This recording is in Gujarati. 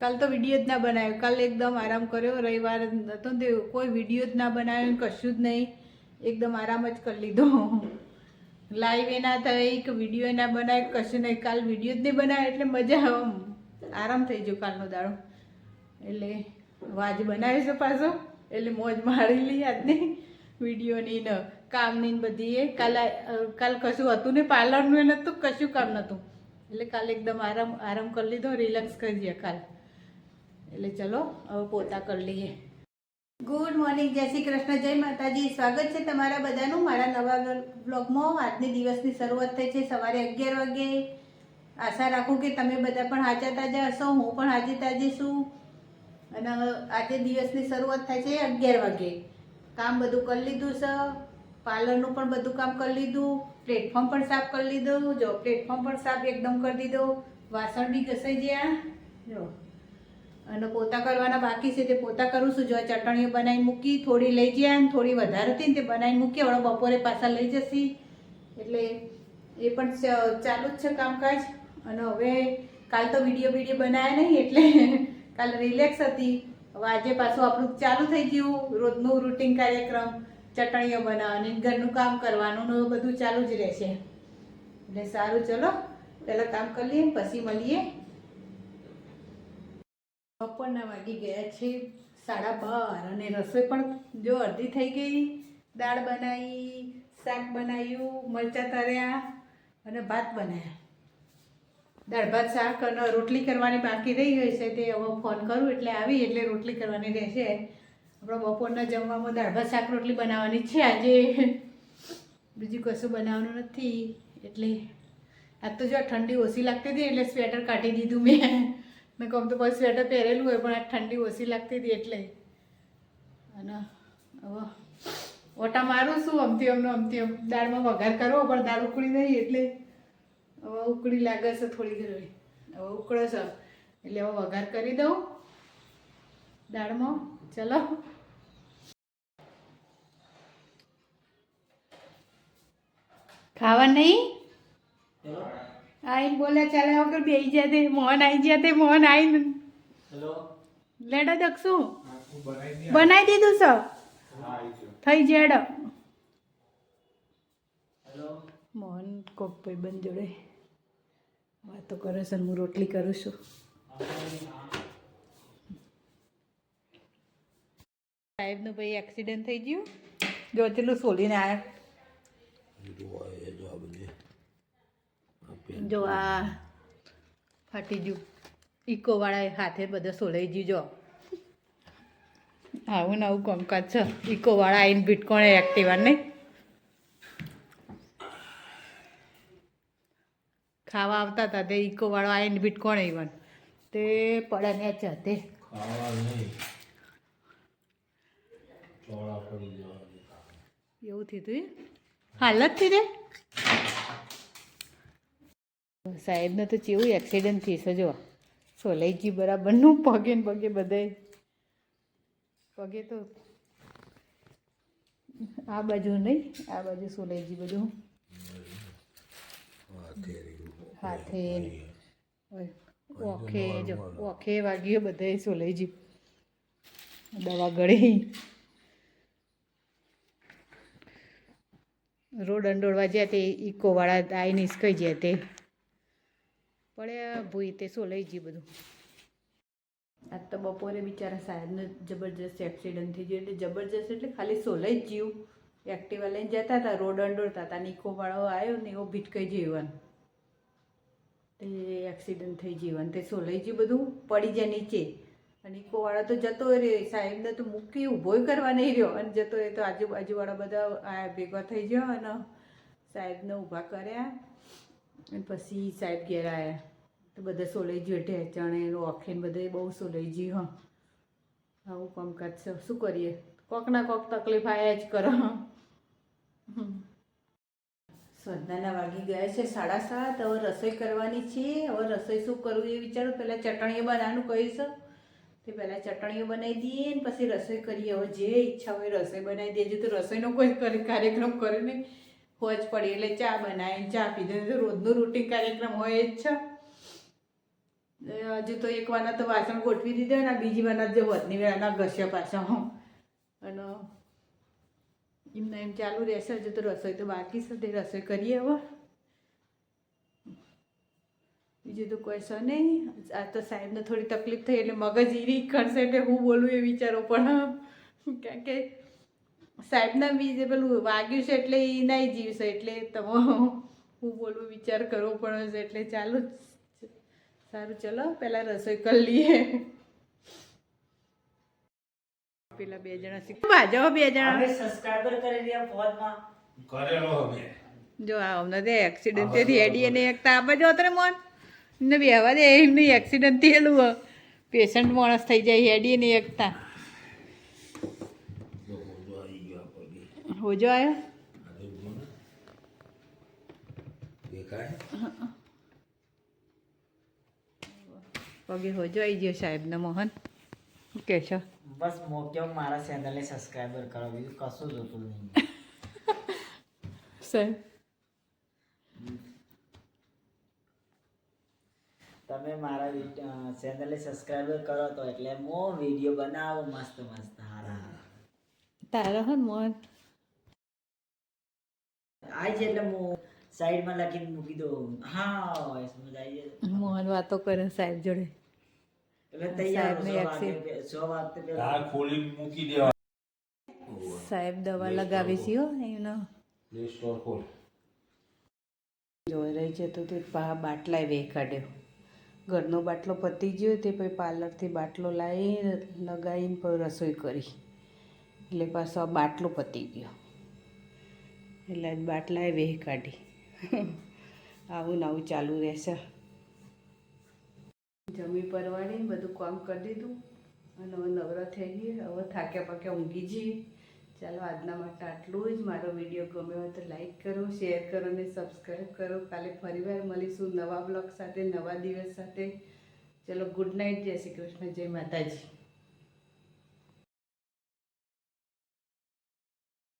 કાલ તો વીડિયો જ ના બનાવ્યો કાલ એકદમ આરામ કર્યો. રવિવાર હતો ને કોઈ વીડિયો જ ના બનાવ્યો કશું જ નહીં. એકદમ આરામ જ કરી લીધો. લાઈવ એ ના થઈ કે વીડિયો ના બનાવે કશું નહીં. કાલ વીડિયો જ નહીં બનાવ્યો એટલે મજા આરામ થઈ ગયો કાલનો દાડો. એટલે વાજ બનાવી છે પાછો. એટલે મોજ મારી લઈ આજની વિડીયોની ને કામની બધી એ કાલ કાલ કશું હતું ને પાર્લરનું એ નહોતું કશું કામ નહોતું. એટલે કાલ એકદમ આરામ આરામ કરી લીધો. રિલેક્સ કરી દઈએ કાલ. એટલે ચલો, હવે પોતા કરી લઈએ. ગુડ મોર્નિંગ જય શ્રી કૃષ્ણ, જય માતાજી. સ્વાગત છે તમારા બધાનું મારા નવા બ્લોગમાં આજની દિવસની શરૂઆત થઈ છે સવારે અગિયાર વાગે. આશા રાખું કે તમે બધા પણ હાજર તાજા હશો, હું પણ હાજર તાજી છું. અને આજે દિવસની શરૂઆત થાય છે અગિયાર વાગે. કામ બધું કરી લીધું છે. પાર્લરનું પણ બધું કામ કરી લીધું. પ્લેટફોર્મ પણ સાફ કરી લીધું. જો પ્લેટફોર્મ પણ સાફ એકદમ કરી દીધો. વાસણ બી ઘસાઈ ગયા. જો. અને પોતા કરવાના બાકી છે તે પોતા કરું છું. જો ચટણીઓ બનાવીને મૂકી, થોડી લઈ ગયા અને થોડી વધારે હતી તે બનાવીને મૂકી હવે બપોરે પાછા લઈ જશી. એટલે એ પણ ચાલુ જ છે કામકાજ. અને હવે કાલ તો વીડિયો વીડિયો બનાવ્યા નહીં, એટલે કાલ રિલેક્સ હતી. હવે આજે પાછું આપણું ચાલુ થઈ ગયું, રોજનું રૂટિન કાર્યક્રમ, ચટણીઓ બનાવવાની, ઘરનું કામ કરવાનું બધું ચાલુ જ રહેશે. એટલે સારું, ચલો, પહેલાં કામ કરી લઈએ, પછી મળીએ. બપોરના વાગી ગયા છે, સાડા બાર અને રસોઈ પણ જો અડધી થઈ ગઈ. દાળ બનાવી, શાક બનાવ્યું, મરચાં તળ્યા અને ભાત બનાવ્યા. દાળ, ભાત, શાક અને રોટલી કરવાની બાકી રહી ગઈ છે તે હવે ફોન કરું એટલે આવી એટલે રોટલી કરવાની રહેશે. આપણે બપોરના જમવામાં દાળ, ભાત, શાક, રોટલી બનાવવાની છે આજે. બીજું કશું બનાવવાનું નથી. એટલે આજ તો જો ઠંડી ઓછી લાગતી હતી એટલે સ્વેટર કાઢી દીધું મેં. મેં કહું તો પછી સ્વેટર પહેરેલું હોય, પણ આ ઠંડી ઓછી લાગતી હતી એટલે. અને હવે ઓટા મારું શું, અમથી અમનો, અમથી અમ. દાળમાં વઘાર કરવો, પણ દાળ ઉકળી નહીં એટલે હવે ઉકળી લાગે છે થોડી ઘણી. હવે ઉકળે છે. એટલે હવે વઘાર કરી દઉં દાળમાં. ચલો. ખાવા નહીં? આઈને બોલે ચાલે વગર બેસી જતે મોહન આવી તે મોહન આવીને હેલો? લેડા દક્ષુ. બનાવી દીધું સર ગયો થઈ જેડ. મોહન કોક ભાઈબંધ જોડે વાતો કરે છે હું રોટલી કરું છું. સાહેબનું ભાઈ એક્સિડન્ટ થઈ ગયું. જો ચેલું સોલીને આવ્યા જો આ ફાટી ગયું. ઇકો વાળા હાથે બધા સોલાઈ ગયું જો. આવું ને આવું કોમકાજ છે. ઇકો વાળા આવીને ભીટકોણે એક્ટિવા નહીં. ખાવા આવતા હતા તે ઇકો વાળો આવીને ભીટકોણે ઇવન તે પડ્યા ને છે તે એવું થયું હતું હાલતથી તે સાહેબને તો ચેવું એક્સિડન્ટ થઈ છે જો સોલાઈજી બરાબરનું? પગે ને પગે બધે પગે તો આ બાજુ નહીં, આ બાજુ સોલાઈજી બધું? હાથે ઓખે જો, ઓખે વાગ્યો બધે સોલાઈજી દવા ગળી. રોડ અંડોળવા જ્યાં તે ઇકોવાળા આઈ હિસકાઈ જ્યાં તે. પડ્યા ભૂઈ તે સોલાઈ ગયું બધું? આજ તો બપોરે બિચારા સાહેબને જબરજસ્ત એક્સિડન્ટ થઈ ગયો. એટલે જબરજસ્ત એટલે ખાલી સોલાઈ જ જીવ એક્ટિવા લઈને જતા હતા, રોડ અંડોળતા હતા. નીકોવાળો આવ્યો ને એવો ભીટકાઈ જીવન તે એક્સિડન્ટ થઈ જીવન તે સોલાઈ ગયું બધું? પડી જાય નીચે. અને ઇકોવાળો તો જતો રહ્યો. સાહેબને તો મૂકી ઊભો કરવા નહીં રહ્યો. અને જતો એ તો આજુબાજુવાળા બધા ભેગા થઈ ગયો અને સાહેબને ઊભા કર્યા. અને પછી સાહેબ ઘેર આવ્યા તો બધા ગયું ઢેચણે ઓખેને બધે બહુ સોલાઈ હં. આવું કામકાજ છે. શું કરીએ? કોક ના કોક તકલીફ આવ્યા જ કરો. સંધ્યાના વાગી ગયા છે સાડા સાત. હવે રસોઈ કરવાની છે. હવે રસોઈ શું કરવું એ વિચારું. પહેલાં ચટણીઓ બનાવવાનું કહીશ. તે પહેલાં ચટણીઓ બનાવી દઈએ ને પછી રસોઈ કરીએ. હવે જે ઈચ્છા હોય રસોઈ બનાવી દેજો. તો રસોઈનો કોઈ કાર્યક્રમ કરે નહીં. હોજ પડી એટલે ચા બનાવી ચા પીધે. રોજનું રૂટીન કાર્યક્રમ હોય જ છે. હજુ તો એક વારના તો વાસણ ગોઠવી દીધા અને બીજી વારના જે વધની વેળાના ઘસ્યા પાછા અને એમને એમ ચાલુ રહેશે, હજુ તો રસોઈ તો બાકી છે, તે રસોઈ કરીએ હવે. બીજું તો કોઈ છે નહીં. આ તો સાહેબને થોડી તકલીફ થઈ એટલે મગજ ઈરી કરશે એટલે હું બોલું એ વિચારો પણ. કારણ કે સાહેબના બીજે પેલું વાગ્યું છે એટલે એ નહીં જીવશે એટલે તમે હું બોલું વિચાર કરવો પડે છે એટલે ચાલુ જ. સારું ચલો પહેલાં રસોઈ કરી લઈએ. પેલા બે જણા શીખ બાજો બે જણા? હવે સબસ્ક્રાઇબર કરી રહ્યા ફોનમાં. કરેલો અમે. જો આ અમને તે એક્સિડન્ટ તેથી હેડી અને એક તાપ જ હોત મોન. ને બેહવા દે એમની એક્સિડન્ટ થયેલું પેશન્ટ માણસ થઈ જાય હેડી ને એકતા જો બોલો આવી ગયો આવ્યો આજે બોલો પગે હોજો આવી ગયો સાહેબને મોહન શું કહેશો બસ મોક્યો મારા ચેનલને સબસ્ક્રાઈબર કરો બીજું કશું જોતું નહીં સાહેબ તમે મારા ચેનલને સબસ્ક્રાઈબર કરો તો એટલે હું વીડિયો બનાવો મસ્ત મસ્ત હારા હારા તારા હન મોહન આઈ છે એટલે હું સાઈડમાં લખીને મૂકી દઉં. હા સમજ આવી જાય. મોહન વાતો કરે સાહેબ જોડે. એટલે તૈયાર સો accident. વાગે સો વાગતે પહેલા તાર મૂકી દેવા. સાહેબ દવા લગાવી છે હો એનો. ખોલ. જોઈ રહી છે તો તે પા બાટલાય વે કાઢ્યો ઘરનો બાટલો પતી ગયો તે પછી પાર્લરથી બાટલો લાવી લગાવીને પછી રસોઈ કરી. એટલે પાછો આ બાટલો પતી ગયો. એટલે જ બાટલાએ વેહ કાઢી. આવું ને આવું ચાલુ રહેશે. જમી પરવાડી બધું કામ કરી દીધું. અને હવે નવરા થઈ ગઈ. હવે થાક્યા પાક્યા ઊંઘી જઈએ. ચાલો આજના માટે આટલું જ. મારો વીડિયો ગમ્યો હોય તો લાઈક કરો, શેર કરો અને સબસ્ક્રાઈબ કરો. કાલે ફરીવાર મળીશું નવા બ્લોગ સાથે, નવા દિવસ સાથે. ચલો ગુડ નાઇટ. જય શ્રી કૃષ્ણ. જય માતાજી.